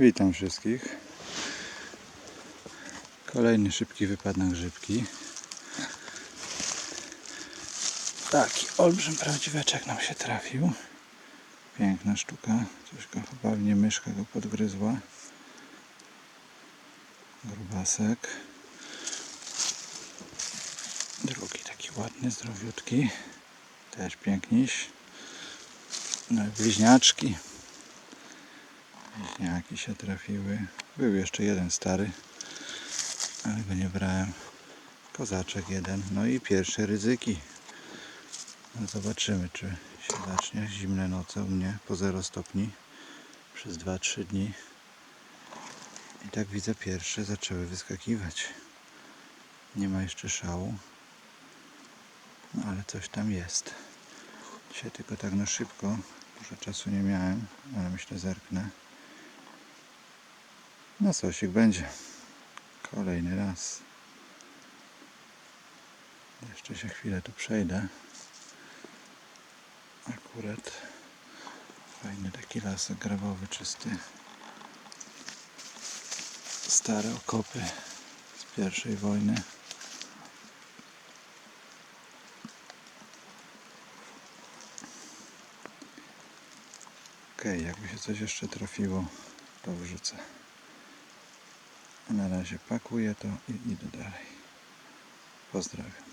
Witam wszystkich. Kolejny szybki wypad na grzybki. Taki olbrzym prawdziweczek nam się trafił. Piękna sztuka. Coś go chyba nie myszka go podgryzła. Grubasek. Drugi taki ładny, zdrowiutki. Też piękniś. No i bliźniaczki. Bliźniaki się trafiły. Był jeszcze jeden stary, ale go nie brałem. Kozaczek jeden. No i pierwsze ryzyki. No zobaczymy, czy się zacznie. Zimne noce u mnie po 0 stopni przez 2-3 dni. I tak widzę, pierwsze zaczęły wyskakiwać. Nie ma jeszcze szału. No ale coś tam jest. Dzisiaj tylko tak na szybko. Dużo czasu nie miałem, ale myślę zerknę. Na sosik będzie. Kolejny raz. Jeszcze się chwilę tu przejdę. Akurat fajny taki lasek grabowy, czysty. Stare okopy z pierwszej wojny. Okej, jakby się coś jeszcze trafiło, to wrzucę. Na razie pakuję to i idę dalej. Pozdrawiam.